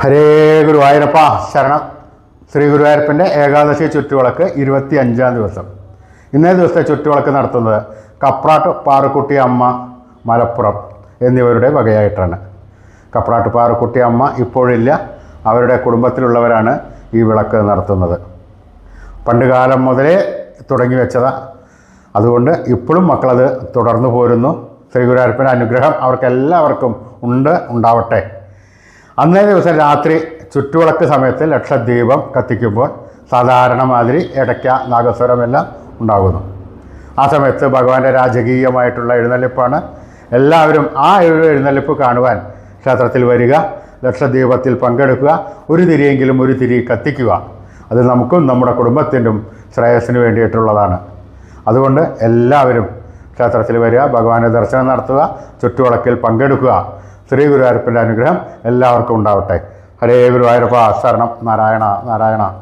ഹരേ ഗുരുവായൂരപ്പ ശരണം. ശ്രീ ഗുരുവായൂരപ്പന്റെ ഏകാദശി ചുറ്റുവിളക്ക് ഇരുപത്തി അഞ്ചാം ദിവസം. ഇന്നേ ദിവസത്തെ ചുറ്റുവിളക്ക് നടത്തുന്നത് കപ്രാട്ട് പാറക്കുട്ടി അമ്മ മലപ്പുറം എന്നിവരുടെ വകയായിട്ടാണ്. കപ്രാട്ട് പാറക്കുട്ടി അമ്മ ഇപ്പോഴില്ല അവരുടെ കുടുംബത്തിലുള്ളവരാണ് ഈ വിളക്ക് നടത്തുന്നത്. പണ്ടുകാലം മുതലേ തുടങ്ങി വെച്ചതാണ് അതുകൊണ്ട് ഇപ്പോഴും മക്കളത് തുടർന്നു പോരുന്നു. ശ്രീ ഗുരുവായൂരപ്പന്റെ അനുഗ്രഹം അവർക്കെല്ലാവർക്കും ഉണ്ട് ഉണ്ടാവട്ടെ. അന്നേ ദിവസം രാത്രി ചുറ്റുവിളക്ക് സമയത്ത് ലക്ഷദ്വീപം കത്തിക്കുമ്പോൾ സാധാരണ മാതിരി ഇടയ്ക്ക നാഗസ്വരമെല്ലാം ഉണ്ടാകുന്നു. ആ സമയത്ത് ഭഗവാന്റെ രാജകീയമായിട്ടുള്ള എഴുന്നള്ളിപ്പാണ്. എല്ലാവരും ആ എഴു- എഴുന്നള്ളിപ്പ് കാണുവാൻ ക്ഷേത്രത്തിൽ വരിക ലക്ഷദ്വീപത്തിൽ പങ്കെടുക്കുക ഒരു തിരിയെങ്കിലും ഒരു തിരി കത്തിക്കുക. അത് നമുക്കും നമ്മുടെ കുടുംബത്തിനും ശ്രേയസ്സിന് വേണ്ടിയിട്ടുള്ളതാണ്. അതുകൊണ്ട് എല്ലാവരും ക്ഷേത്രത്തിൽ വരിക ഭഗവാന്റെ ദർശനം നടത്തുക ചുറ്റുവിളക്കിൽ പങ്കെടുക്കുക. ശ്രീ ഗുരുവായൂരപ്പന്റെ അനുഗ്രഹം എല്ലാവർക്കും ഉണ്ടാവട്ടെ. ഹരേ ഗുരുവായൂരപ്പ ശരണം. നാരായണ നാരായണ.